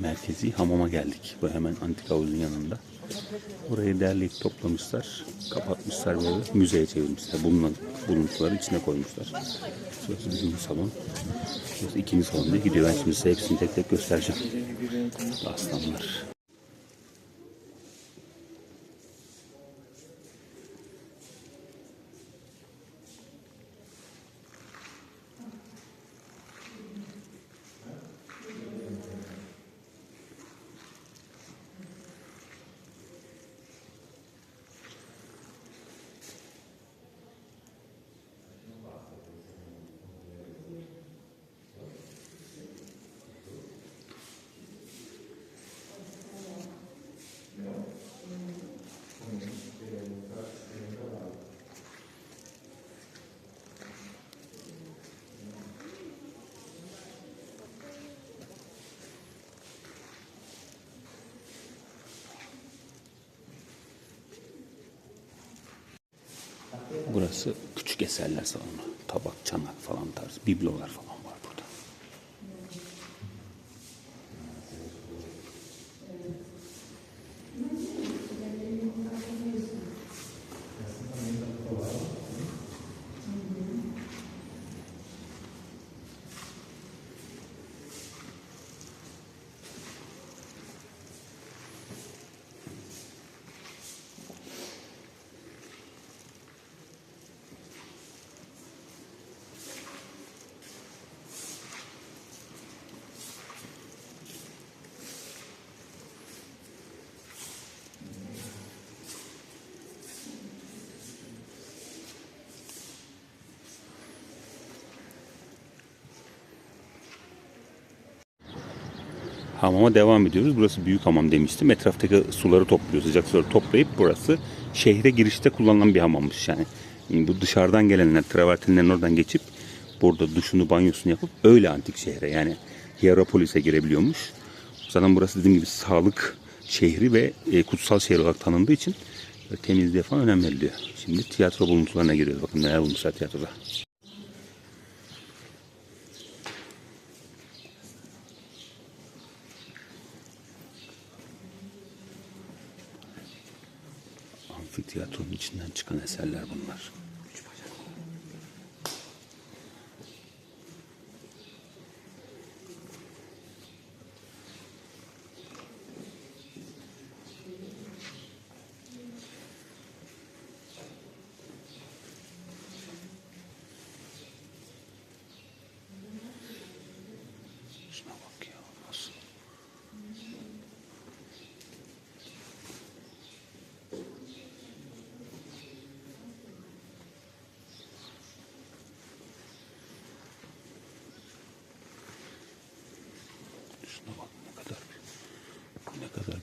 merkezi hamama geldik. Bu hemen antika havuzun yanında. Burayı derleyip toplamışlar. Kapatmışlar böyle müzeye çevirmişler. Bulunan buluntuları içine koymuşlar. Burası bizim salon. Burası ikinci salon diye gidiyor. Ben şimdi size hepsini tek tek göstereceğim. Aslanlar. Burası küçük eserler salonu. Tabak, çanak falan tarzı. Biblolar falan var burada. Hamama devam ediyoruz. Burası büyük hamam demiştim. Etraftaki suları topluyor. Sıcak suları toplayıp burası şehre girişte kullanılan bir hamammış. Yani, yani bu dışarıdan gelenler travertinlerin oradan geçip burada duşunu banyosunu yapıp öyle antik şehre yani Hierapolis'e girebiliyormuş. Zaten burası dediğim gibi sağlık şehri ve e, kutsal şehir olarak tanındığı için böyle temizliğe falan önem veriliyor. Şimdi tiyatro buluntularına giriyoruz. Bakın neler bulmuşlar tiyatroda. Amfiteyatronun içinden çıkan eserler bunlar.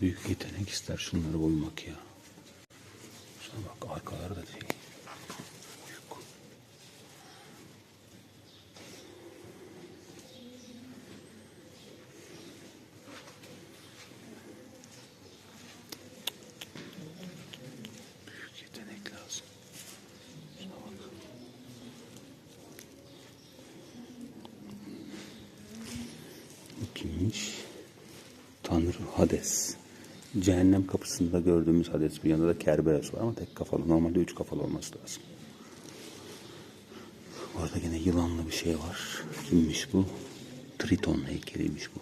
Büyük yetenek ister şunları boymak ya. Şuna bak arkaları da değil. Büyük. Büyük yetenek lazım. Şuna bak. Bu kimmiş? Tanrı Hades. Cehennem kapısında gördüğümüz Hades. Bir yanında da Kerberos var ama tek kafalı. Normalde üç kafalı olması lazım. Orada yine yılanlı bir şey var. Kimmiş bu? Triton heykeliymiş bu.